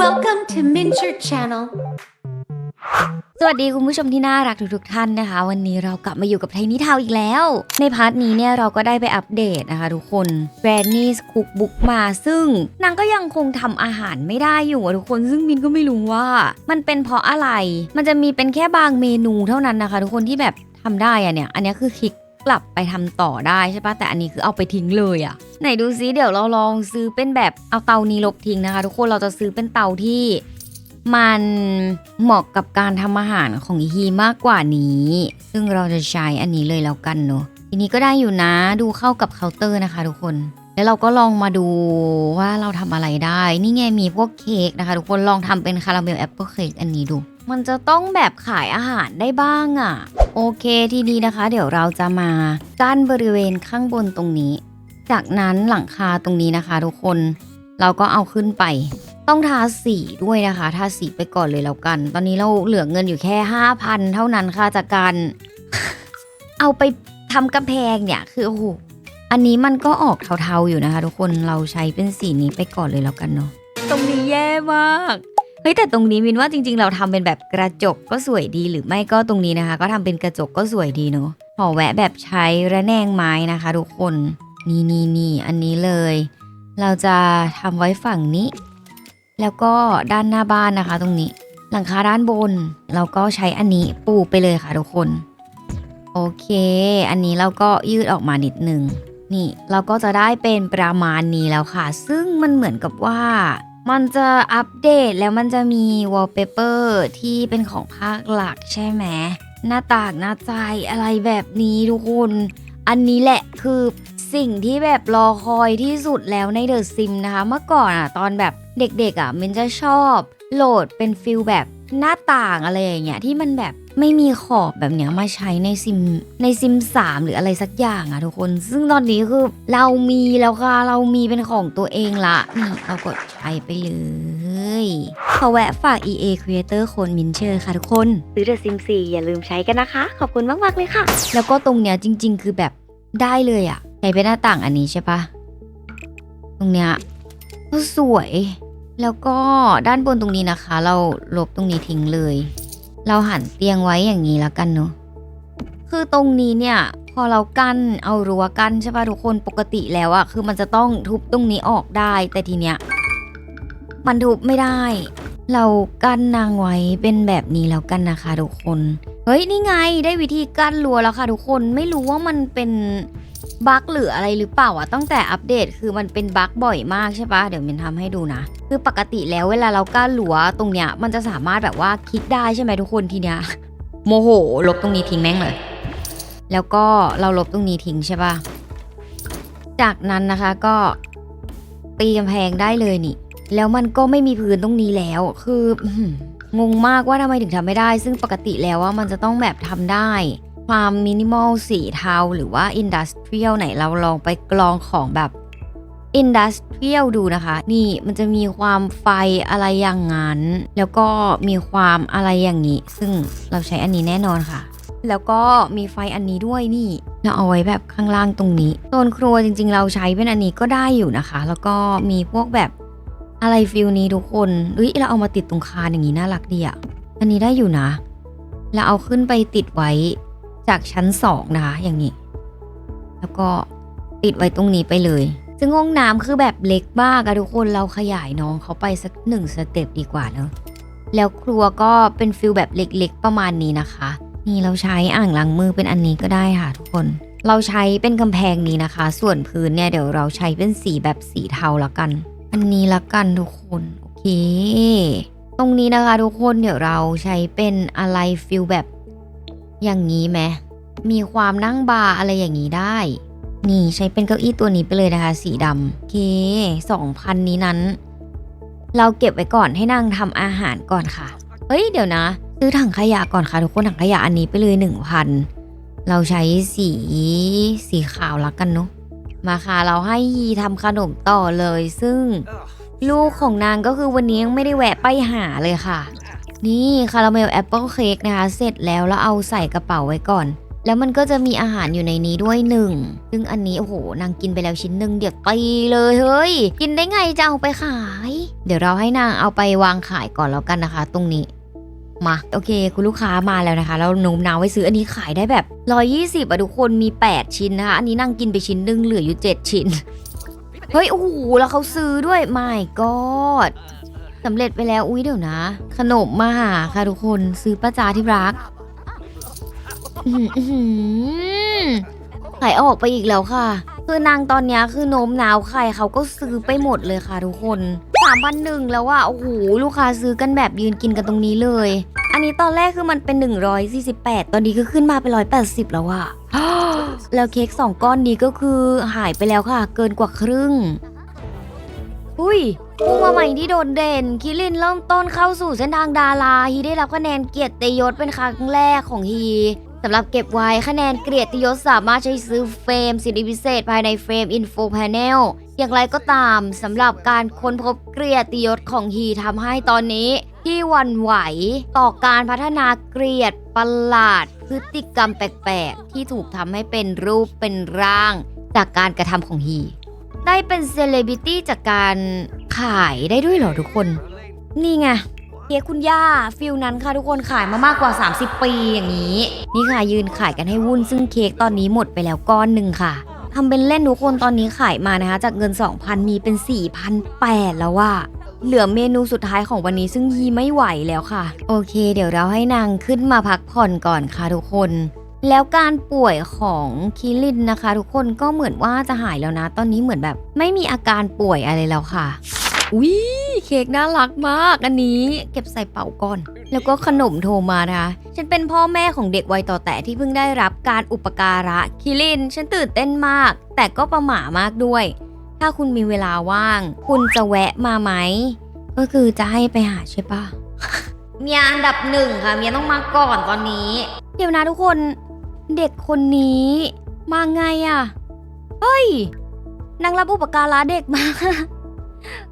Welcome to Mincher Channel. สวัสดีคุณผู้ชมที่น่ารักทุกๆท่านนะคะ วันนี้เรากลับมาอยู่กับไทยนี่ทาวอีกแล้ว ในพาร์ทนี้เนี่ยเราก็ได้ไปอัปเดตนะคะทุกคน Granny's Cookbook มาซึ่งนางก็ยังคงทำอาหารไม่ได้อยู่อะทุกคนซึ่งมินก็ไม่รู้ว่า มันเป็นเพราะอะไร มันจะมีเป็นแค่บางเมนูเท่านั้นนะคะ ทุกคนที่แบบทำได้อะเนี่ย อันนี้คือคลิก กลับไปทำต่อได้ใช่ปะแต่อันนี้คือเอาไปทิ้งเลยอะไหนดูซิเดี๋ยวเราลองซื้อเป็นแบบเอาเตานี้ลบทิ้งนะคะ ทุกคนเราจะซื้อเป็นเตาที่มันเหมาะกับการทำอาหารของฮีมากกว่านี้ ซึ่งเราจะใช้อันนี้เลยแล้วกันเนอะทีนี้ก็ได้อยู่นะดูเข้ากับเคาน์เตอร์นะคะ ทุกคน แล้วเราก็ลองมาดูว่าเราทำอะไรได้ นี่ไงมีพวกเค้กนะคะ ทุกคนลองทำเป็นคาราเมลแอปเปิลเค้กอันนี้ดู มันจะต้องแบบขายอาหารได้บ้างอะ่ะ โอเคทีนี้นะคะ เดี๋ยวเราจะมากั้นบริเวณข้างบนตรงนี้ จากนั้นหลังคาตรงนี้นะคะ ทุกคนเราก็เอาขึ้นไป ต้องทาสีด้วยนะคะทาสีไปก่อนเลยแล้วกัน ตอนนี้เราเหลือเงินอยู่แค่5,000เท่านั้นค่ะจากการ เอาไปทำกำแพงเนี่ยคือโอ้โหอันนี้มันก็ออกเทาๆอยู่นะคะ ทุกคนเราใช้เป็นสีนี้ไปก่อนเลยแล้วกันเนาะตรงนี้แย่มาก เฮ้ยแต่ตรงนี้มินว่าจริง ๆ เราทำเป็นแบบกระจกก็สวยดีหรือไม่ก็ตรงนี้นะคะ ก็ทำเป็นกระจกก็สวยดีเนาะขอแวะแบบใช้ระแนงไม้นะคะ ทุกคนนี่นี่นี่อันนี้เลย เราจะทำไว้ฝั่งนี้ แล้วก็ด้านหน้าบ้านนะคะ ตรงนี้ หลังคาด้านบนเราก็ใช้อันนี้ปูไปเลยค่ะทุกคนโอเค อันนี้เราก็ยืดออกมานิดนึงนี่เราก็จะได้เป็นประมาณนี้แล้วค่ะ ซึ่งมันเหมือนกับว่า มันจะอัปเดตแล้วมันจะมีวอลเปเปอร์ที่เป็นของภาคหลักใช่ไหมหน้าต่างหน้าใจอะไรแบบนี้ทุกคน อันนี้แหละคือสิ่งที่แบบรอคอยที่สุดแล้วในเดอะซิมนะคะ เมื่อก่อนอะตอนแบบเด็กๆอะมันจะชอบโหลดเป็นฟิลแบบหน้าต่างอะไรอย่างเงี้ยที่มันแบบ ไม่มีขอบแบบเนี้ยมาใช้ในซิมในซิม3หรืออะไรสักอย่างอะทุกคน ซึ่งตอนนี้คือเรามีแล้วค่ะ เรามีเป็นของตัวเองละนี่เรากดใช้ไปเลยขอแวะฝาก EA Creator โคนมินเชอร์ค่ะทุกคน ซื้อ The Sim 4อย่าลืมใช้กันนะคะ ขอบคุณมาก ๆ เลยค่ะ แล้วก็ตรงเนี้ยจริง ๆ คือแบบได้เลยอะใช้เป็นหน้าต่างอันนี้ใช่ปะตรงเนี้ยก็สวย แล้วก็ด้านบนตรงนี้นะคะ เราลบตรงนี้ทิ้งเลย เราหันเตียงไว้อย่างนี้แล้วกันเนาะคือตรงนี้เนี่ย พอเรากั้นเอารั้วกั้นใช่ป่ะทุกคนปกติแล้วอะคือมันจะต้องทุบตรงนี้ออกได้แต่ทีเนี้ยมันทุบไม่ได้ เรากั้นนางไว้เป็นแบบนี้แล้วกันนะคะทุกคน เฮ้ยนี่ไงได้วิธีกั้นรั้วแล้วค่ะทุกคนไม่รู้ว่ามันเป็น บั๊กหรืออะไรหรือเปล่าอะตั้งแต่อัปเดตคือมันเป็นบั๊กบ่อยมากใช่ปะเดี๋ยวมินทำให้ดูนะ คือปกติแล้วเวลาเรากั้นรั้วตรงเนี้ยมันจะสามารถแบบว่าคลิกได้ใช่ไหมทุกคนทีเนี้ยโมโห ลบตรงนี้ทิ้งแม่งเลย แล้วก็เราลบตรงนี้ทิ้งใช่ปะจากนั้นนะคะก็ตีกำแพงได้เลยนี่ แล้วมันก็ไม่มีพื้นตรงนี้แล้ว คืองงมากว่าทำไมถึงทำไม่ได้ ซึ่งปกติแล้วว่ามันจะต้องแบบทำได้ ความมินิมอลสีเทาหรือว่าอินดัสเทรียลไหนเราลองไปกรองของแบบอินดัสเทรียลดูนะคะ นี่มันจะมีความไฟอะไรอย่างนั้น แล้วก็มีความอะไรอย่างนี้ ซึ่งเราใช้อันนี้แน่นอนค่ะ แล้วก็มีไฟอันนี้ด้วยนี่เราเอาไว้แบบข้างล่างตรงนี้โซนครัวจริง ๆ เราใช้เป็นอันนี้ก็ได้อยู่นะคะ แล้วก็มีพวกแบบอะไรฟิลนี้ทุกคนเฮ้ยเราเอามาติดตรงคานอย่างนี้น่ารักดีอะอันนี้ได้อยู่นะแล้วเอาขึ้นไปติดไว้ จากชั้นสองนะคะอย่างนี้ แล้วก็ติดไว้ตรงนี้ไปเลย ซึ่งห้องน้ำคือแบบเล็กมากอะทุกคนเราขยายน้องเขาไปสักหนึ่งสเต็ปดีกว่าเนอะแล้วครัวก็เป็นฟิลแบบเล็กๆ ประมาณนี้นะคะ นี่เราใช้อ่างล้างมือเป็นอันนี้ก็ได้ค่ะทุกคน เราใช้เป็นกำแพงนี้นะคะ ส่วนพื้นเนี่ยเดี๋ยวเราใช้เป็นสีแบบสีเทาละกัน อันนี้ละกันทุกคนโอเค ตรงนี้นะคะทุกคนเดี๋ยวเราใช้เป็นอะไรฟิลแบบ อย่างนี้ไหมมีความนั่งบาร์อะไรอย่างนี้ได้ นี่ใช้เป็นเก้าอี้ตัวนี้ไปเลยนะคะ สีดำเคสองพันนี้นั้น เราเก็บไว้ก่อนให้นางทำอาหารก่อนค่ะเฮ้ยเดี๋ยวนะ ซื้อถังขยะก่อนค่ะ ทุกคนถังขยะอันนี้ไปเลยหนึ่งพันเราใช้สีสีขาวละกันเนาะมาค่ะเราให้ยีทำขนมต่อเลยซึ่ง ลูกของนางก็คือวันนี้ยังไม่ได้แวะไปหาเลยค่ะ นี่คาราเมลแอปเปิลเค้กนะคะเสร็จแล้วแล้วเอาใส่กระเป๋าไว้ก่อน แล้วมันก็จะมีอาหารอยู่ในนี้ด้วยหนึ่งซึ่งอันนี้โอ้โหนางกินไปแล้วชิ้นหนึ่งเดี๋ยวตีเลยเฮ้ย กินได้ไงจะเอาไปขาย เดี๋ยวเราให้นางเอาไปวางขายก่อนแล้วกันนะคะ ตรงนี้มาโอเค คุณลูกค้ามาแล้วนะคะเราโน้มน้าวไว้ซื้ออันนี้ขายได้แบบ 120อะทุกคนมี 8 ชิ้นนะคะ อันนี้นั่งกินไปชิ้นหนึงเหลืออยู่ 7 ชิ้น เฮ้ย โอ้โห แล้วเขาซื้อด้วยไม่กอด สำเร็จไปแล้วอุ้ยเดี๋ยวนะ ขนมมาหาค่ะทุกคนซื้อป้าจาที่รักขายออกไปอีกแล้วค่ะ คือนางตอนนี้คือโน้มน้าวใครเขาก็ซื้อไปหมดเลยค่ะทุกคนสามพันหนึ่งแล้วว่าโอ้โหลูกค้าซื้อกันแบบยืนกินกันตรงนี้เลย อันนี้ตอนแรกคือมันเป็น 148 ตอนนี้ก็ขึ้นมาเป็น 180 แล้วอะแล้วเค้กสองก้อนนี้ก็คือหายไปแล้วค่ะ เกินกว่าครึ่ง อุ้ย ผู้มาใหม่ที่โดดเด่น คิรินเริ่มต้นเข้าสู่เส้นทางดารา ฮีได้รับคะแนนเกียรติยศเป็นครั้งแรกของฮีสำหรับเก็บไว้คะแนนเกียรติยศสามารถใช้ซื้อเฟรมสิทธิพิเศษภายในเฟรมอินโฟแพนเนลอย่างไรก็ตามสำหรับการค้นพบเกียรติยศของฮีทำให้ตอนนี้ ที่หวันไหวต่อการพัฒนาเกลียดประหลาด พฤติกรรมแปลกๆ ที่ถูกทำให้เป็นรูปเป็นร่าง จากการกระทำของฮี ได้เป็นเซเลบริตี้จากการขายได้ด้วยเหรอทุกคน นี่ไงเค้กคุณย่าฟิลนั้นค่ะทุกคนขายมามากกว่า 30 ปีอย่างนี้ นี่ค่ะยืนขายกันให้วุ่นซึ่งเค้กตอนนี้หมดไปแล้วก้อนหนึ่งค่ะทำเป็นเล่นทุกคนตอนนี้ขายมานะคะ จากเงิน 2,000 มีเป็น4,800แล้วว่าเหลือเมนูสุดท้ายของวันนี้ซึ่งยีไม่ไหวแล้วค่ะ โอเค เดี๋ยวเราให้นางขึ้นมาพักผ่อนก่อนค่ะทุกคน แล้วการป่วยของคิรินนะคะ ทุกคนก็เหมือนว่าจะหายแล้วนะ ตอนนี้เหมือนแบบ ไม่มีอาการป่วยอะไรแล้วค่ะอุ้ยเค้กน่ารักมากอันนี้เก็บใส่เป๋าก่อน แล้วก็ขนมโทรมานะคะ ฉันเป็นพ่อแม่ของเด็กวัยต่อแต่ที่เพิ่งได้รับการอุปการะคิริน ฉันตื่นเต้นมาก แต่ก็ประหม่ามากด้วย ถ้าคุณมีเวลาว่าง คุณจะแวะมาไหม ก็คือจะให้ไปหาใช่ปะเมียอันดับหนึ่งค่ะเมียต้องมาก่อนตอนนี้ เดี๋ยวนะทุกคน เด็กคนนี้ มาไงอะ่ะ เฮ้ย นางรับอุปการะเด็กมา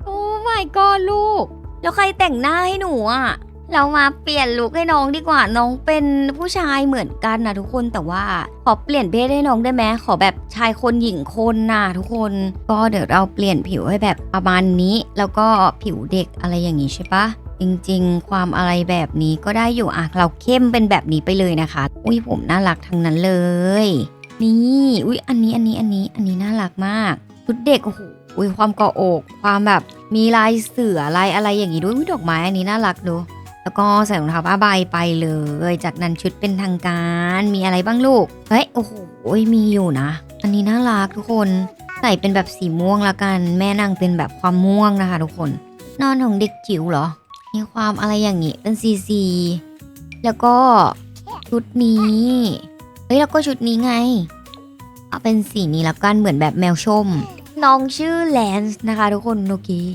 โอ้ my god ลูก แล้วใครแต่งหน้าให้หนูอะ่ะเรามาเปลี่ยนลุคให้น้องดีกว่า น้องเป็นผู้ชายเหมือนกันนะทุกคน แต่ว่าขอเปลี่ยนเพศให้น้องได้ไหมขอแบบชายคนหญิงคนน่ะทุกคน ก็เดี๋ยวเราเปลี่ยนผิวให้แบบประมาณนี้ แล้วก็ผิวเด็กอะไรอย่างนี้ใช่ปะ จริงๆ ความอะไรแบบนี้ก็ได้อยู่อะเราเข้มเป็นแบบนี้ไปเลยนะคะ อุ้ยผมน่ารักทั้งนั้นเลย นี่ อุ้ยอันนี้อันนี้อันนี้อันนี้น่ารักมากชุดเด็กโอ้โหอุ้ยความกาะอก ความแบบมีลายเสือลายอะไรอย่างนี้ด้วยอุ๊ยดอกไม้อันนี้น่ารักดู แล้วก็ใส่รองเท้าผ้าใบไปเลย จากนั้นชุดเป็นทางการมีอะไรบ้างลูกเฮ้ยโอ้โหมีอยู่นะ อันนี้น่ารักทุกคนใส่เป็นแบบสีม่วงละกัน แม่นางเป็นแบบความม่วงนะคะ ทุกคน นอนของเด็กจิ๋วเหรอ มีความอะไรอย่างนี้เป็นซีซีแล้วก็ชุดนี้เฮ้ยแล้วก็ชุดนี้ไงเอาเป็นสีนี้แล้วกันเหมือนแบบแมวชม น้องชื่อแลนส์นะคะทุกคนโนกี้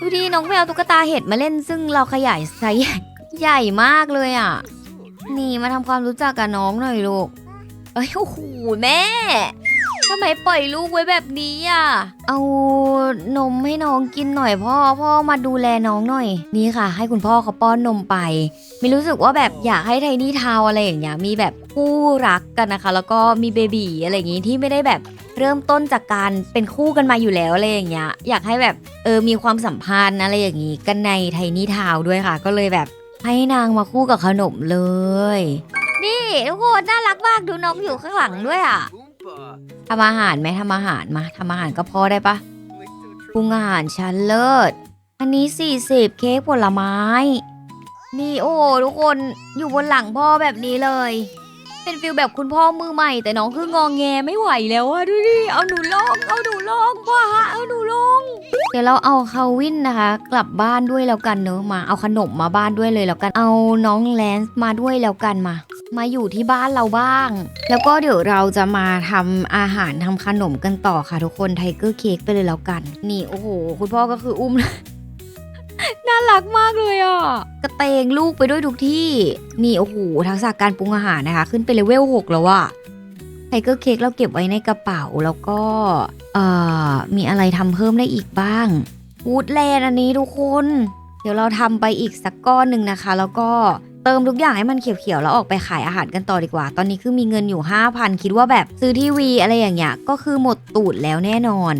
ดูดิน้องไปเอาตุ๊กตาเห็ดมาเล่นซึ่งเราขยายไซส์ใหญ่มากเลยอะ นี่มาทำความรู้จักกับน้องหน่อยลูกเอ้ยโอ้โหแม่ ทำไมปล่อยลูกไว้แบบนี้อะ เอานมให้น้องกินหน่อยพ่อ พ่อมาดูแลน้องหน่อย นี่ค่ะ ให้คุณพ่อเขาป้อนนมไป มีรู้สึกว่าแบบอยากให้ไทนี่ทาวน์อะไรอย่างเงี้ย มีแบบคู่รักกันนะคะ แล้วก็มีเบบีอะไรอย่างงี้ที่ไม่ได้แบบเริ่มต้นจากการเป็นคู่กันมาอยู่แล้วอะไรอย่างเงี้ย อยากให้แบบเออมีความสัมพันธ์อะไรอย่างงี้กันในไทนี่ทาวน์ด้วยค่ะ ก็เลยแบบให้นางมาคู่กับขนมเลย นี่ทุกคนน่ารักมากดูน้องอยู่ข้างหลังด้วยอะ ทำอาหารไหมทำอาหารมาทำอาหารก็พอได้ปะปรุงอาหารชั้นเลิศ อันนี้ 40 เค้กผลไม้ นี่โอ้โหทุกคนอยู่บนหลังพ่อแบบนี้เลย เป็นฟิลแบบคุณพ่อมือใหม่ แต่น้องคืององแงไม่ไหวแล้วอะดูดิ เอาหนูลงเอาหนูลงพ่อฮะเอาหนูลง เดี๋ยวเราเอาคาวินนะคะ กลับบ้านด้วยแล้วกันเนอะมา เอาขนมมาบ้านด้วยเลยแล้วกัน เอาน้องแลนซ์มาด้วยแล้วกันมา มาอยู่ที่บ้านเราบ้าง แล้วก็เดี๋ยวเราจะมาทำอาหารทำขนมกันต่อค่ะทุกคนไทเกอร์เค้กไปเลยแล้วกัน นี่โอ้โห คุณพ่อก็คืออุ้มน่ารักมากเลยอะกระเตงลูกไปด้วยทุกที่ นี่โอ้โหทักษะการปรุงอาหารนะคะ ขึ้นไปเลเวล6แล้วอะ ไทเกอร์เค้กเราเก็บไว้ในกระเป๋าแล้วก็เอ่อมีอะไรทำเพิ่มได้อีกบ้างวูดแลนด์อันนี้ทุกคน เดี๋ยวเราทำไปอีกสักก้อนหนึ่งนะคะ แล้วก็เติมทุกอย่างให้มันเขียวๆแล้วออกไปขายอาหารกันต่อดีกว่า ตอนนี้คือมีเงินอยู่ 5,000 คิดว่าแบบซื้อทีวีอะไรอย่างเงี้ยก็คือหมดตูดแล้วแน่นอน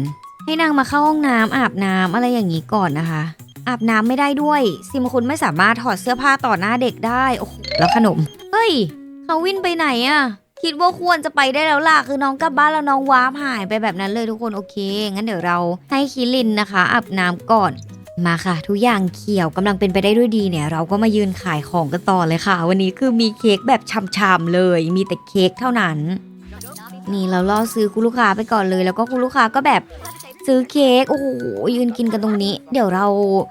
ให้นางมาเข้าห้องน้ำอาบน้ำอะไรอย่างนี้ก่อนนะคะ อาบน้ำไม่ได้ด้วย ซิมคุณไม่สามารถถอดเสื้อผ้าต่อหน้าเด็กได้โอ้โหแล้วขนมเฮ้ยเขาวินไปไหนอะ คิดว่าควรจะไปได้แล้วล่ะคือน้องกลับบ้านแล้วน้องว้าหายไปแบบนั้นเลยทุกคนโอเค งั้นเดี๋ยวเราให้คิรินนะคะอาบน้ำก่อนมาค่ะ ทุกอย่างเขียวกำลังเป็นไปได้ด้วยดีเนี่ย เราก็มายืนขายของกันต่อเลยค่ะ วันนี้คือมีเค้กแบบชำๆเลย มีแต่เค้กเท่านั้น นี่เราล่อซื้อคุณลูกค้าไปก่อนเลย แล้วก็คุณลูกค้าก็แบบซื้อเค้กโอ้โหยืนกินกันตรงนี้ เดี๋ยวเรา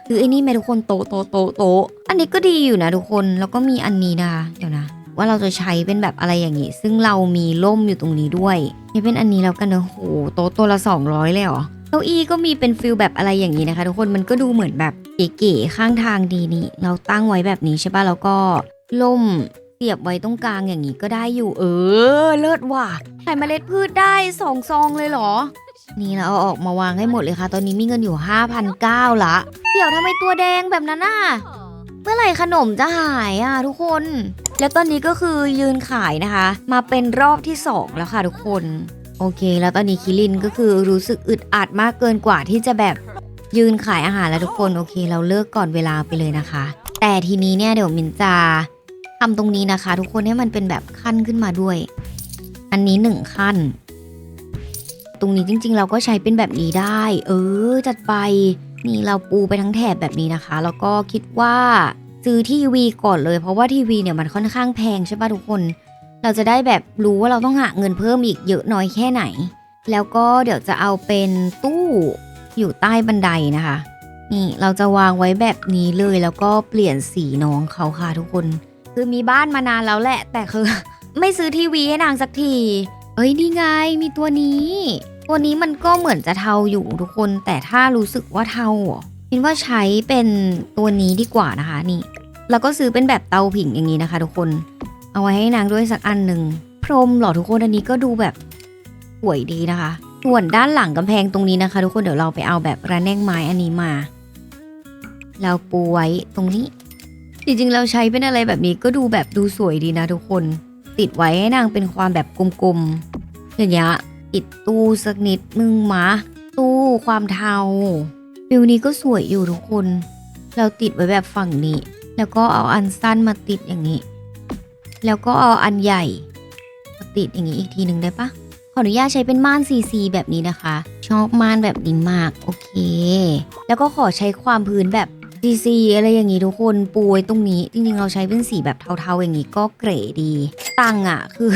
ซื้อไอ้นี่ไหมทุกคนโตโตโตโตอันนี้ก็ดีอยู่นะทุกคนแล้วก็มีอันนี้นะเดี๋ยวนะ ว่าเราจะใช้เป็นแบบอะไรอย่างนี้ซึ่งเรามีล่มอยู่ตรงนี้ด้วยนี่เป็นอันนี้แล้วกันเนอะโหโต๊ะตัวละ 200 เลยเหรอเก้าอี้ก็มีเป็นฟิลแบบอะไรอย่างนี้นะคะ ทุกคนมันก็ดูเหมือนแบบเก๋ๆข้างทางดีนี่ เราตั้งไว้แบบนี้ใช่ปะแล้วก็ล่มเสียบไว้ตรงกลางอย่างนี้ก็ได้อยู่เออ เลิศว่ะใส่เมล็ดพืชได้สองซองเลยเหรอ นี่เราเอาออกมาวางให้หมดเลยค่ะ ตอนนี้มีเงินอยู่5,900ละเดี๋ยวทำไมตัวแดงแบบนั้นน่ะ เมื่อไหร่ขนมจะหายอะทุกคน แล้วตอนนี้ก็คือยืนขายนะคะ มาเป็นรอบที่ 2 แล้วค่ะทุกคน โอเค แล้วตอนนี้คิรินก็คือรู้สึกอึดอัดมากเกินกว่าที่จะแบบยืนขายอาหารแล้วทุกคนโอเค เราเลิกก่อนเวลาไปเลยนะคะ แต่ทีนี้เนี่ยเดี๋ยวมินจะทำตรงนี้นะคะ ทุกคนให้มันเป็นแบบขั้นขึ้นมาด้วย อันนี้หนึ่งขั้น ตรงนี้จริง ๆ เราก็ใช้เป็นแบบนี้ได้ เออ จัดไป นี่เราปูไปทั้งแถบแบบนี้นะคะ แล้วก็คิดว่าซื้อทีวีก่อนเลย เพราะว่าทีวีเนี่ยมันค่อนข้างแพงใช่ปะทุกคน เราจะได้แบบรู้ว่าเราต้องหาเงินเพิ่มอีกเยอะน้อยแค่ไหน แล้วก็เดี๋ยวจะเอาเป็นตู้อยู่ใต้บันไดนะคะ นี่เราจะวางไว้แบบนี้เลยแล้วก็เปลี่ยนสีน้องเขาค่ะทุกคน คือมีบ้านมานานแล้วแหละ แต่คือ ไม่ซื้อทีวีให้นางสักที เอ้ยนี่ไงมีตัวนี้ ตัวนี้มันก็เหมือนจะเทาอยู่ทุกคน แต่ถ้ารู้สึกว่าเทาคิดว่าใช้เป็นตัวนี้ดีกว่านะคะนี่ แล้วก็ซื้อเป็นแบบเตาผิงอย่างนี้นะคะ ทุกคน เอาไว้ให้นางด้วยสักอันหนึ่งพรมหรอทุกคนอันนี้ก็ดูแบบสวยดีนะคะ ส่วนด้านหลังกำแพงตรงนี้นะคะ ทุกคนเดี๋ยวเราไปเอาแบบระแนงไม้อันนี้มาเราปูไว้ตรงนี้ จริงๆ เราใช้เป็นอะไรแบบนี้ก็ดูแบบดูสวยดีนะทุกคน ติดไว้ให้นางเป็นความแบบกลมๆอย่างเงี้ย ติดตู้สักนิดนึงมะ ตู้ความเทาฟิวนี้ก็สวยอยู่ทุกคน เราติดไว้แบบฝั่งนี้ แล้วก็เอาอันสั้นมาติดอย่างนี้ แล้วก็เอาอันใหญ่มาติดอย่างนี้อีกทีหนึ่งได้ปะขออนุญาตใช้เป็นม่านซีซีแบบนี้นะคะ ชอบม่านแบบนี้มากโอเค แล้วก็ขอใช้ความพื้นแบบซีซีอะไรอย่างนี้ทุกคนปูไว้ตรงนี้ จริงๆเราใช้เป็นสีแบบเทาๆอย่างนี้ก็เก๋ดี ตังอะคือ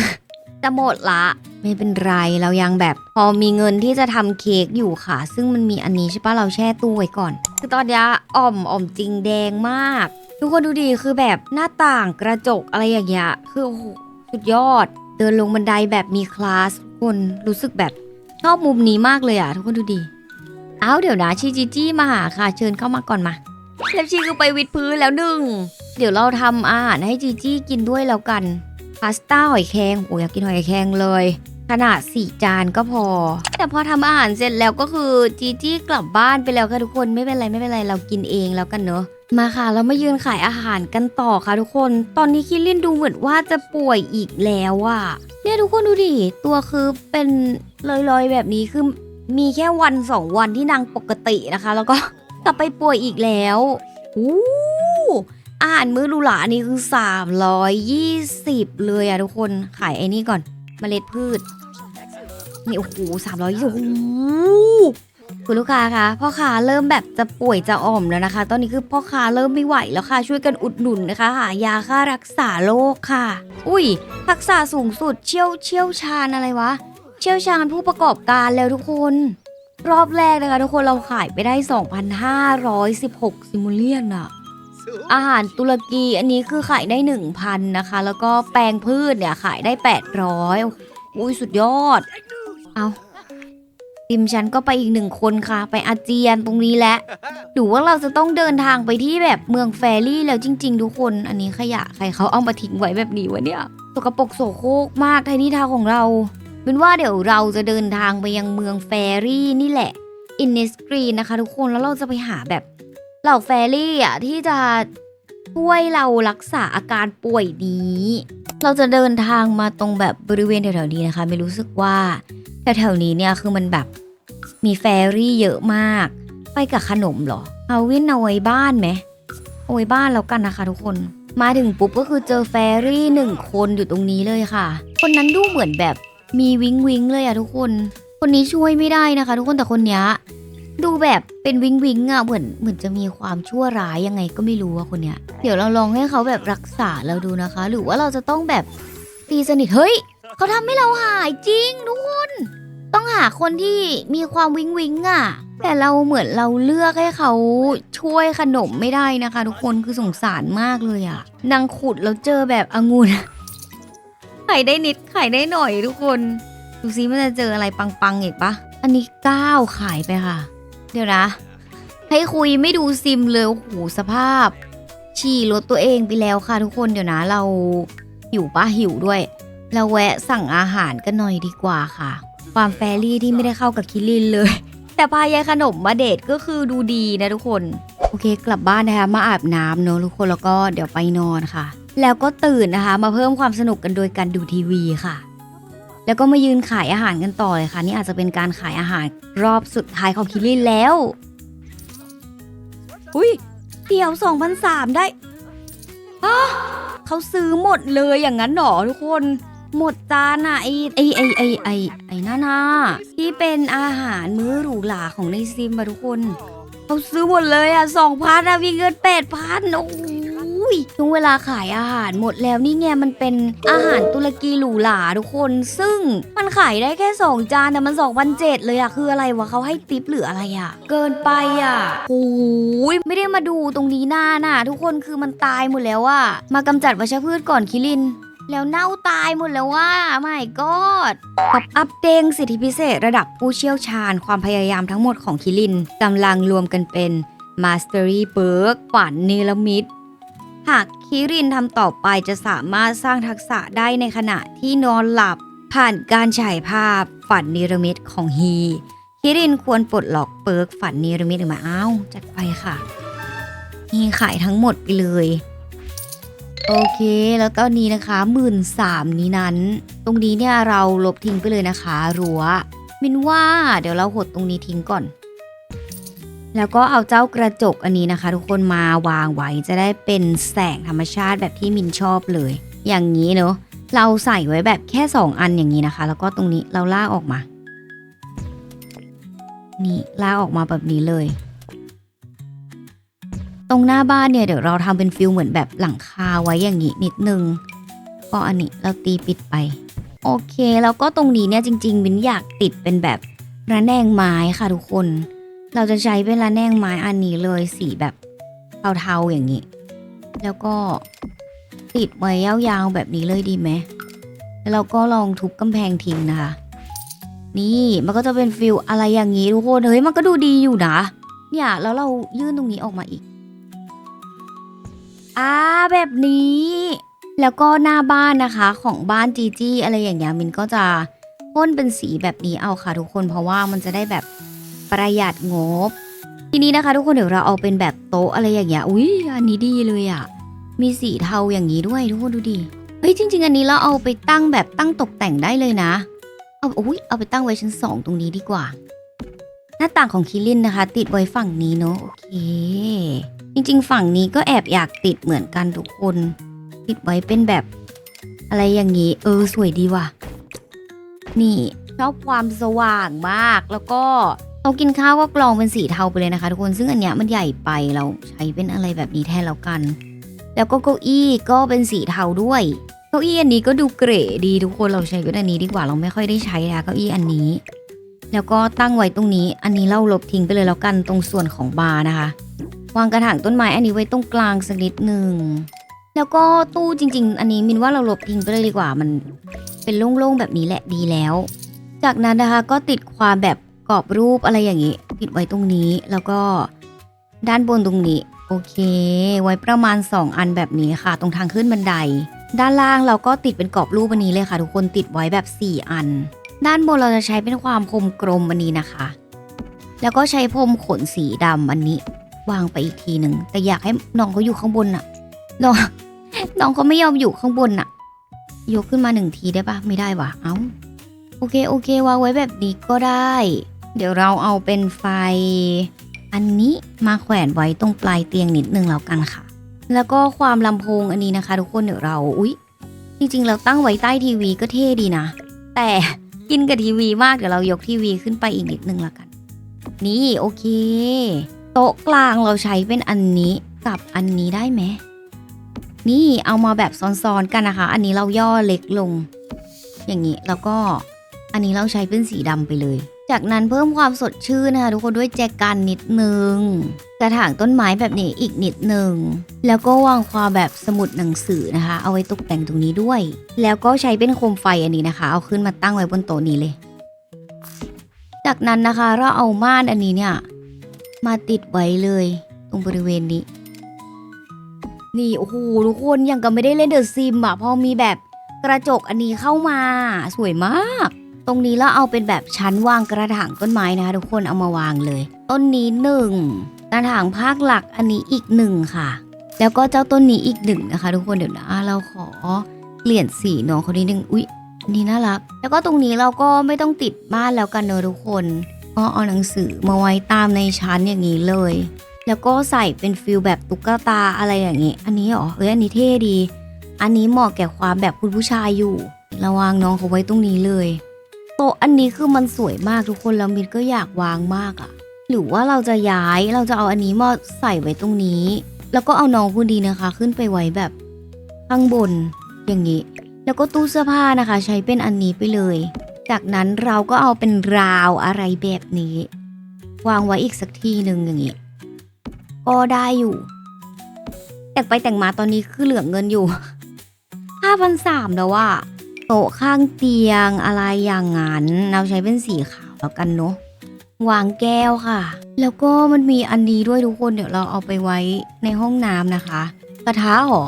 จะหมดละ ไม่เป็นไรเรายังแบบพอมีเงินที่จะทำเค้กอยู่ค่ะ ซึ่งมันมีอันนี้ใช่ปะเราแช่ตู้ไว้ก่อน คือตอนนี้ยอ่อมอ่อมจริงแดงมาก ทุกคนดูดีคือแบบหน้าต่างกระจกอะไรอย่างเงี้ยคือโอ้โหสุดยอด เดินลงบันไดแบบมีคลาสทุกคนรู้สึกแบบชอบมุมนี้มากเลยอะ ทุกคนดูดีเอาเดี๋ยวนะชีจีจี้มาหาค่ะ เชิญเข้ามาก่อนมาแล้วชีก็ไปวิดพื้นแล้วหนึ่งเดี๋ยวเราทำอาหารให้จีจี้กินด้วยแล้วกันาสต้าหอยแครงโอ้ยอยากกินหอยแครงเลย ขนาดสี่จานก็พอ แต่พอทำอาหารเสร็จแล้วก็คือจีจี้กลับบ้านไปแล้วค่ะทุกคนไม่เป็นไรไม่เป็นไรเรากินเองแล้วกันเนอะมาค่ะ เรามายืนขายอาหารกันต่อค่ะทุกคน ตอนนี้คิรินดูเหมือนว่าจะป่วยอีกแล้วอะเนี่ยทุกคนดูดิ ตัวคือเป็นลอยๆแบบนี้คือมีแค่วันสองวันที่นางปกตินะคะ แล้วก็กลับไปป่วยอีกแล้วอู้ อาหารมื้อหรูหราอันนี้คือ 320 เลยอะทุกคนขายไอ้นี่ก่อนเมล็ดพืช นี่โอ้โห320โอ้โหคุณลูกค้าคะพ่อค้าเริ่มแบบจะป่วยจะอ่อมแล้วนะคะ ตอนนี้คือพ่อค้าเริ่มไม่ไหวแล้วค่ะ ช่วยกันอุดหนุนนะคะหายาค่ารักษาโรคค่ะ อุ้ยทักษะสูงสุดเชี่ยวเชี่ยวชาญอะไรวะ เชี่ยวชาญผู้ประกอบการแล้วทุกคน รอบแรกนะคะทุกคนเราขายไปได้ 2,516ซิมูเลียนอะ อาหารตุรกีอันนี้คือขายได้ 1,000 นะคะ แล้วก็แปลงพืชเนี่ยขายได้ 800อุ้ยสุดยอด เอาติมฉันก็ไปอีกหนึ่งคนค่ะ ไปอาเจียนตรงนี้แหละหรือว่าเราจะต้องเดินทางไปที่แบบเมืองแฟรี่แล้วจริง ๆ ทุกคน อันนี้ขยะใครเขาเอามาทิ้งไว้แบบนี้วะเนี่ยสกปรกโสโครกมากไทนี่ทาวน์ของเราเป็นว่าเดี๋ยวเราจะเดินทางไปยังเมืองแฟรี่นี่แหละอินเนสกรีนนะคะ ทุกคนแล้วเราจะไปหาแบบ เหล่าแฟรี่อะที่จะช่วยเรารักษาอาการป่วยนี้ เราจะเดินทางมาตรงแบบบริเวณแถวๆนี้นะคะ ไม่รู้สึกว่าแถวๆนี้เนี่ยคือมันแบบมีแฟรี่เยอะมาก ไปกับขนมเหรอ เอาวินเอาไว้บ้านไหมเอาไว้บ้านแล้วกันนะคะทุกคน มาถึงปุ๊บก็คือเจอแฟรี่หนึ่งคนอยู่ตรงนี้เลยค่ะ คนนั้นดูเหมือนแบบมีวิงวิงเลยอะทุกคน คนนี้ช่วยไม่ได้นะคะ ทุกคนแต่คนนี้ ดูแบบเป็นวิงวิงอะเหมือนเหมือนจะมีความชั่วร้ายยังไงก็ไม่รู้อะคนเนี้ย เดี๋ยวเราลองให้เขาแบบรักษาเราดูนะคะ หรือว่าเราจะต้องแบบตีสนิทเฮ้ยเขาทำให้เราหายจริงทุกคน ต้องหาคนที่มีความวิงวิงอะแต่เราเหมือนเราเลือกให้เขาช่วยขนมไม่ได้นะคะ ทุกคนคือสงสารมากเลยอะนางขุดแล้วเจอแบบองุ่นไข่ได้นิดไข่ได้หน่อยทุกคน ดูซิมันจะเจออะไรปังๆอีกปะอันนี้ก้าวขายไปค่ะ เดี๋ยวนะ ให้คุยไม่ดูซิมเลยโอ้โหสภาพ ฉี่รถตัวเองไปแล้วค่ะทุกคนเดี๋ยวนะ เราหิวปะหิวด้วย เราแวะสั่งอาหารกันหน่อยดีกว่าค่ะ ความแฟรี่ที่ไม่ได้เข้ากับคิรินเลย แต่พายายขนมมาเดทก็คือดูดีนะทุกคน โอเคกลับบ้านนะคะมาอาบน้ำเนอะทุกคนแล้วก็เดี๋ยวไปนอนค่ะ แล้วก็ตื่นนะคะ มาเพิ่มความสนุกกันโดยการดูทีวีค่ะ แล้วก็มายืนขายอาหารกันต่อเลยค่ะ นี่อาจจะเป็นการขายอาหารรอบสุดท้ายของคิรินแล้ว อุ้ยเดี๋ยวสองพันสามได้ฮะเขาซื้อหมดเลยอย่างนั้นหรอทุกคน หมดจานอะไอไอไอไอไอไอนั่นน่ะที่เป็นอาหารมื้อหรูหราของในซิมอะทุกคน เขาซื้อหมดเลยอะสองพันอะมีเงินแปดพันโอ้ ยช่วงเวลาขายอาหารหมดแล้วนี่ไงมันเป็นอาหารตุรกีหรูหราทุกคน ซึ่งมันขายได้แค่สองจานแต่มันสองพันเจ็ดเลยอะคืออะไรวะเขาให้ติปหรืออะไรอะเกินไปอะโอ้ยไม่ได้มาดูตรงนี้หน้าน่ะ ทุกคนคือมันตายหมดแล้วอะมากำจัดวัชพืชก่อนคิรินแล้วเน่าตายหมดแล้วว่าไม่กอดป๊อปอัพเด้งสิทธิพิเศษระดับผู้เชี่ยวชาญความพยายามทั้งหมดของคิรินกำลังรวมกันเป็น Mastery b e r g ฝันเนลมิด หากคิรินทำต่อไปจะสามารถสร้างทักษะได้ในขณะที่นอนหลับ ผ่านการฉายภาพฝันเนรมิตของฮีคิรินควรปลดล็อกเปิร์กฝันเนรมิตออกมาอ้าวจัดไปค่ะฮีขายทั้งหมดไปเลย โอเค แล้วตอนนี้นะคะหมื่นสามนี้นั้น ตรงนี้เนี่ยเราลบทิ้งไปเลยนะคะ รั้วมินว่าเดี๋ยวเราหดตรงนี้ทิ้งก่อน แล้วก็เอาเจ้ากระจกอันนี้นะคะ ทุกคนมาวางไว้จะได้เป็นแสงธรรมชาติแบบที่มินชอบเลย อย่างนี้เนอะเราใส่ไว้แบบแค่ 2 อันอย่างนี้นะคะ แล้วก็ตรงนี้เราลากออกมา นี่ลากออกมาแบบนี้เลย ตรงหน้าบ้านเนี่ยเดี๋ยวเราทำเป็นฟิลเหมือนแบบหลังคาไว้อย่างนี้นิดนึงก็อันนี้เราตีปิดไป โอเค แล้วก็ตรงนี้เนี่ยจริงๆวินอยากติดเป็นแบบระแนงไม้ค่ะทุกคน เราจะใช้เป็นระแนงไม้อันนี้เลยสีแบบเทาๆอย่างนี้ แล้วก็ติดไว้ยาวๆแบบนี้เลยดีไหมแล้วเราก็ลองทุบกำแพงทิ้งนะคะ นี่มันก็จะเป็นฟิลอะไรอย่างนี้ทุกคนเฮ้ยมันก็ดูดีอยู่นะเนี่ยแล้วเรายื่นตรงนี้ออกมาอีกอ่าแบบนี้ แล้วก็หน้าบ้านนะคะของบ้านจีจี้อะไรอย่างเงี้ยมินก็จะพ่นเป็นสีแบบนี้เอาค่ะทุกคนเพราะว่ามันจะได้แบบ ประหยัดงบ ทีนี้นะคะ ทุกคนเดี๋ยวเราเอาเป็นแบบโต๊ะอะไรอย่างเงี้ยอุ้ยอันนี้ดีเลยอะ่ะมีสีเทาอย่างนี้ด้วยทุกคนดูดิเฮ้ยจริง ๆ อันนี้เราเอาไปตั้งแบบตั้งตกแต่งได้เลยนะ เอาอุ้ยเอาไปตั้งไว้ชั้นสองตรงนี้ดีกว่า หน้าต่างของคิรินนะคะ ติดไว้ฝั่งนี้เนาะโอเค จริง ๆ ฝั่งนี้ก็แอบอยากติดเหมือนกันทุกคน ติดไว้เป็นแบบอะไรอย่างนี้ เออสวยดีว่ะ นี่ชอบความสว่างมากแล้วก็ เรากินข้าวก็กรองเป็นสีเทาไปเลยนะคะ ทุกคนซึ่งอันเนี้ยมันใหญ่ไปเราใช้เป็นอะไรแบบนี้แทนแล้วกัน แล้วก็เก้าอี้ก็เป็นสีเทาด้วย เก้าอี้อันนี้ก็ดูเก๋ดีทุกคนเราใช้เป็นอันนี้ดีกว่าเราไม่ค่อยได้ใช้นะเก้าอี้อันนี้ แล้วก็ตั้งไว้ตรงนี้ อันนี้เราลบทิ้งไปเลยแล้วกันตรงส่วนของบาร์นะคะ วางกระถางต้นไม้อันนี้ไว้ตรงกลางสักนิดหนึ่งแล้วก็ตู้จริง ๆ อันนี้มินว่าเราลบทิ้งไปเลยดีกว่ามันเป็นโล่งๆแบบนี้แหละดีแล้ว จากนั้นนะคะก็ติดความแบบ กรอบรูปอะไรอย่างนี้ติดไว้ตรงนี้แล้วก็ด้านบนตรงนี้ โอเค ไว้ประมาณ 2 อันแบบนี้ค่ะ ตรงทางขึ้นบันได ด้านล่างเราก็ติดเป็นกรอบรูปอันนี้เลยค่ะ ทุกคนติดไว้แบบ 4 อัน ด้านบนเราจะใช้เป็นความคมกลมอันนี้นะคะ แล้วก็ใช้พรมขนสีดำอันนี้ วางไปอีกทีหนึ่งแต่อยากให้น้องเขาอยู่ข้างบนน่ะน้องน้องเขาไม่ยอมอยู่ข้างบนน่ะ ยกขึ้นมาหนึ่งทีได้ปะไม่ได้วะเอ้าโอเคโอเควางไว้แบบนี้ก็ได้ เดี๋ยวเราเอาเป็นไฟ อันนี้มาแขวนไว้ตรงปลายเตียงนิดนึงแล้วกันค่ะ แล้วก็ความลำโพงอันนี้นะคะ ทุกคนเดี๋ยวเราอุ๊ยจริงๆเราตั้งไว้ใต้ทีวีก็เท่ดีนะ แต่กินกับทีวีมากเดี๋ยวเรายกทีวีขึ้นไปอีกนิดนึงแล้วกัน นี่โอเค โต๊ะกลางเราใช้เป็นอันนี้กับอันนี้ได้ไหมนี่เอามาแบบซ้อนๆกันนะคะ อันนี้เราย่อเล็กลง อย่างนี้แล้วก็อันนี้เราใช้เป็นสีดำไปเลย จากนั้นเพิ่มความสดชื่นนะคะทุกคนด้วยแจกันนิดนึง กระถางต้นไม้แบบนี้อีกนิดนึง แล้วก็วางความแบบสมุดหนังสือนะคะ เอาไว้ตกแต่งตรงนี้ด้วย แล้วก็ใช้เป็นโคมไฟอันนี้นะคะ เอาขึ้นมาตั้งไว้บนโต๊ะนี้เลย จากนั้นนะคะเราเอาม่านอันนี้เนี่ยมาติดไว้เลยตรงบริเวณนี้ นี่โอ้โหทุกคนยังกับไม่ได้เล่นเดอะซิมอะพอมีแบบกระจกอันนี้เข้ามาสวยมาก ตรงนี้เราเอาเป็นแบบชั้นวางกระถางต้นไม้นะคะทุกคนเอามาวางเลย ต้นนี้หนึ่งกระถางภาคหลักอันนี้อีกหนึ่งค่ะ แล้วก็เจ้าต้นนี้อีกหนึ่งนะคะ ทุกคนเดี๋ยวนะเราขอเปลี่ยนสีน้องเขานิดนึงอุ๊ยนนี้น่ารัก แล้วก็ตรงนี้เราก็ไม่ต้องติดบ้านแล้วกันเนอะทุกคน ก็เอาหนังสือมาไว้ตามในชั้นอย่างนี้เลย แล้วก็ใส่เป็นฟิลแบบตุ๊กตาอะไรอย่างนี้ อันนี้เหรอเอ้ยอันนี้เท่ดี อันนี้เหมาะแก่ความแบบคุณผู้ชายอยู่ ระวางน้องเขาไว้ตรงนี้เลย ต๊ะอันนี้คือมันสวยมากทุกคนแล้วมินก็อยากวางมากอะหรือว่าเราจะย้ายเราจะเอาอันนี้มาใส่ไว้ตรงนี้ แล้วก็เอาน้องคนดีนะคะ ขึ้นไปไว้แบบข้างบนอย่างนี้ แล้วก็ตู้เสื้อผ้านะคะ ใช้เป็นอันนี้ไปเลย จากนั้นเราก็เอาเป็นราวอะไรแบบนี้ วางไว้อีกสักทีหนึ่งอย่างนี้ก็ได้อยู่แต่งไปแต่งมาตอนนี้คือเหลือเงินอยู่ห้าพันสามแล้วว่า โต๊ะข้างเตียงอะไรอย่างนั้นเราใช้เป็นสีขาวแล้วกันเนาะวางแก้วค่ะ แล้วก็มันมีอันนี้ด้วยทุกคนเดี๋ยวเราเอาไปไว้ในห้องน้ำนะคะ กระทะหรอ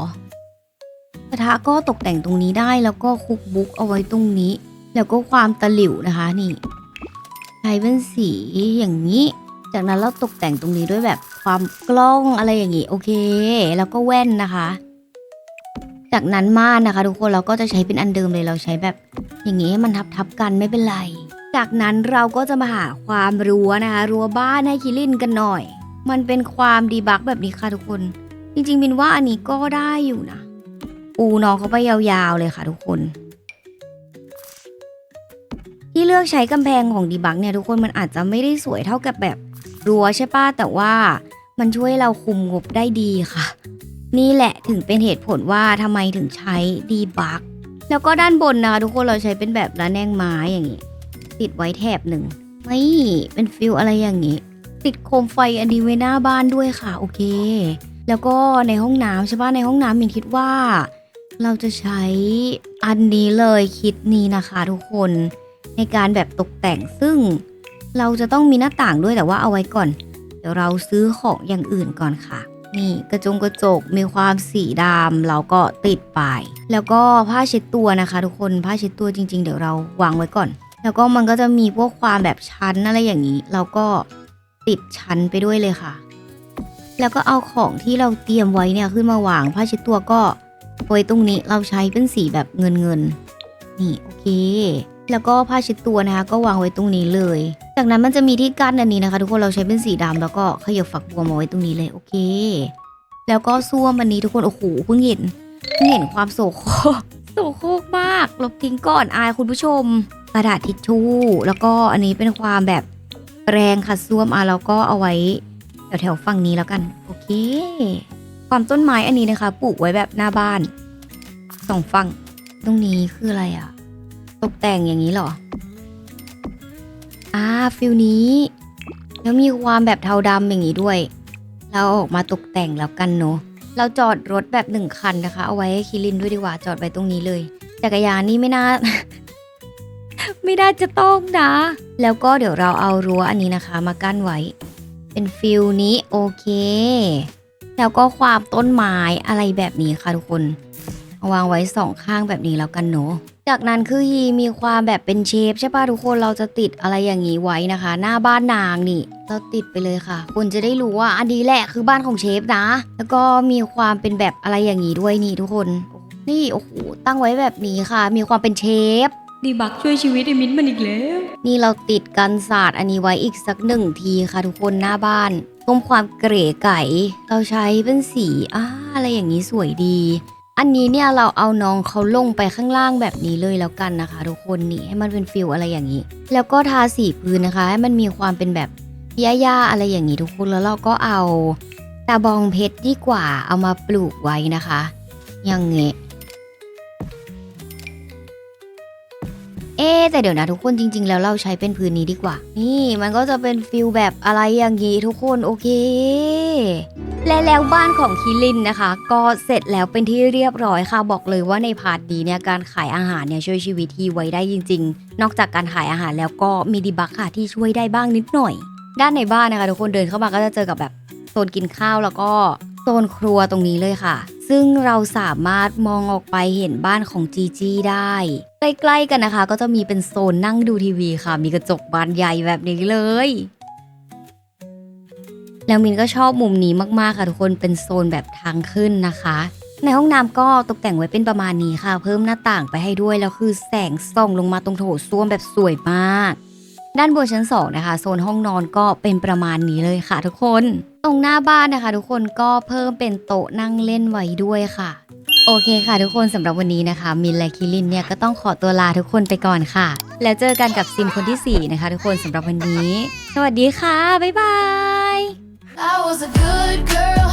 กระทะก็ตกแต่งตรงนี้ได้แล้วก็คุกบุ๊กเอาไว้ตรงนี้ แล้วก็ความตะหลิวนะคะนี่ใช้เป็นสีอย่างนี้ จากนั้นเราตกแต่งตรงนี้ด้วยแบบความกล้องอะไรอย่างนี้โอเค แล้วก็แว่นนะคะ จากนั้นม่านนะคะ ทุกคนเราก็จะใช้เป็นอันเดิมเลยเราใช้แบบอย่างนี้ให้มันทับทับกันไม่เป็นไร จากนั้นเราก็จะมาหาความรั้วนะคะ รั้วบ้านให้คิรินกันหน่อย มันเป็นความดีบักแบบนี้ค่ะทุกคน จริงๆมินว่าอันนี้ก็ได้อยู่นะปูน้องเขาไปยาวๆเลยค่ะ ทุกคนที่เลือกใช้กำแพงของดีบักเนี่ยทุกคนมันอาจจะไม่ได้สวยเท่ากับแบบรั้วใช่ป้ะแต่ว่ามันช่วยเราคุมงบได้ดีค่ะ นี่แหละถึงเป็นเหตุผลว่าทำไมถึงใช้ดีบักแล้วก็ด้านบนนะคะทุกคนเราใช้เป็นแบบระแนงไม้อย่างนี้ ติดไว้แถบหนึ่งนี่เป็นฟิลอะไรอย่างนี้ ติดโคมไฟอันนี้ไว้หน้าบ้านด้วยค่ะ โอเค แล้วก็ในห้องน้ำใช่ปะในห้องน้ำมินคิดว่า เราจะใช้อันนี้เลยคิดนี้นะคะทุกคนในการแบบตกแต่งซึ่งเราจะต้องมีหน้าต่างด้วยแต่ว่าเอาไว้ก่อน เดี๋ยวเราซื้อของอย่างอื่นก่อนค่ะ นี่กระจงกระจกมีความสีดำเราก็ติดไป แล้วก็ผ้าเช็ดตัวนะคะ ทุกคนผ้าเช็ดตัวจริง ๆ เดี๋ยวเราวางไว้ก่อน แล้วก็มันก็จะมีพวกความแบบชั้นอะไรอย่างนี้เราก็ติดชั้นไปด้วยเลยค่ะ แล้วก็เอาของที่เราเตรียมไว้เนี่ยขึ้นมาวางผ้าเช็ดตัวก็ไว้ตรงนี้เราใช้เป็นสีแบบเงินเงินๆนี่โอเค แล้วก็ผ้าเช็ดตัวนะคะ ก็วางไว้ตรงนี้เลย จากนั้นมันจะมีที่กั้นอันนี้นะคะ ทุกคนเราใช้เป็นสีดำแล้วก็ขยับฝักบัวมาไว้ตรงนี้เลยโอเค แล้วก็ซ่วมอันนี้ทุกคนโอ้โหเพิ่งเห็นเพิ่งเห็นความโสโครกโสโคกมากลบทิ้งก่อนอายคุณผู้ชมกระดาษทิชชู่ แล้วก็อันนี้เป็นความแบบแรงขัดซ่วมอะแล้วก็เอาไว้แถวแถวๆฝั่งนี้แล้วกันโอเค ความต้นไม้อันนี้นะคะปลูกไว้แบบหน้าบ้านสองฝั่งตรงนี้คืออะไรอะตกแต่งอย่างนี้หรอ อ่าฟิลนี้ แล้วมีความแบบเทาดำอย่างนี้ด้วย เราออกมาตกแต่งแล้วกันเนาะเราจอดรถแบบหนึ่งคันนะคะ เอาไว้ให้คิรินด้วยดีกว่าจอดไว้ตรงนี้เลย จักรยานนี่ไม่น่า ไม่น่าจะต้องนะ แล้วก็เดี๋ยวเราเอารั้วอันนี้นะคะ มากั้นไว้ เป็นฟิลนี้โอเค แล้วก็ความต้นไม้อะไรแบบนี้ค่ะทุกคน เอาวางไว้สองข้างแบบนี้แล้วกันเนาะ จากนั้นคือฮีมีความแบบเป็นเชฟใช่ป่ะทุกคนเราจะติดอะไรอย่างนี้ไว้นะคะ หน้าบ้านนางนี่ เราติดไปเลยค่ะคนจะได้รู้ว่าอันนี้แหละคือบ้านของเชฟนะ แล้วก็มีความเป็นแบบอะไรอย่างนี้ด้วยนี่ทุกคน นี่โอ้โหตั้งไว้แบบนี้ค่ะ มีความเป็นเชฟดีบักช่วยชีวิตไอ้มิ้นท์มันอีกแล้ว นี่เราติดกันศาสตร์อันนี้ไว้อีกสักหนึ่งทีค่ะทุกคนหน้าบ้านเพิ่มความเก๋ไก่ เราใช้เป็นสีอ่าอะไรอย่างนี้สวยดี อันนี้เนี่ยเราเอาน้องเขาลงไปข้างล่างแบบนี้เลยแล้วกันนะคะ ทุกคนนี่ให้มันเป็นฟิลอะไรอย่างนี้ แล้วก็ทาสีพื้นนะคะ ให้มันมีความเป็นแบบย่าๆอะไรอย่างนี้ทุกคนแล้วเราก็เอาตาบองเพชรดีกว่าเอามาปลูกไว้นะคะ อย่างเงี้ย เอ๊แต่เดี๋ยวนะทุกคนจริง ๆ แล้วเราใช้เป็นพื้นนี้ดีกว่า นี่มันก็จะเป็นฟิลแบบอะไรอย่างนี้ทุกคนโอเค และแล้วบ้านของคิรินนะคะ ก็เสร็จแล้วเป็นที่เรียบร้อยค่ะบอกเลยว่าในพาร์ทนี้เนี่ยการขายอาหารเนี่ยช่วยชีวิตทีไว้ได้จริง ๆ นอกจากการขายอาหารแล้วก็มีดีบักค่ะที่ช่วยได้บ้างนิดหน่อย ด้านในบ้านนะคะทุกคนเดินเข้ามาก็จะเจอกับแบบโซนกินข้าวแล้วก็ โซนครัวตรงนี้เลยค่ะ ซึ่งเราสามารถมองออกไปเห็นบ้านของจีจีได้ ใกล้ๆกันนะคะ ก็จะมีเป็นโซนนั่งดูทีวีค่ะ มีกระจกบานใหญ่แบบนี้เลย แล้วมินก็ชอบมุมนี้มากๆค่ะทุกคนเป็นโซนแบบทางขึ้นนะคะในห้องน้ำก็ตกแต่งไว้เป็นประมาณนี้ค่ะ เพิ่มหน้าต่างไปให้ด้วย แล้วคือแสงส่องลงมาตรงโถส้วมแบบสวยมาก ด้านบนชั้นสองนะคะโซนห้องนอนก็เป็นประมาณนี้เลยค่ะทุกคน ตรงหน้าบ้านนะคะ ทุกคนก็เพิ่มเป็นโต๊ะนั่งเล่นไว้ด้วยค่ะ โอเคค่ะทุกคนสำหรับวันนี้นะคะมินและคิรินเนี่ยก็ต้องขอตัวลาทุกคนไปก่อนค่ะ แล้วเจอกันกับซิมคนที่สี่นะคะ ทุกคนสำหรับวันนี้ สวัสดีค่ะบ๊ายบาย I was a good girl,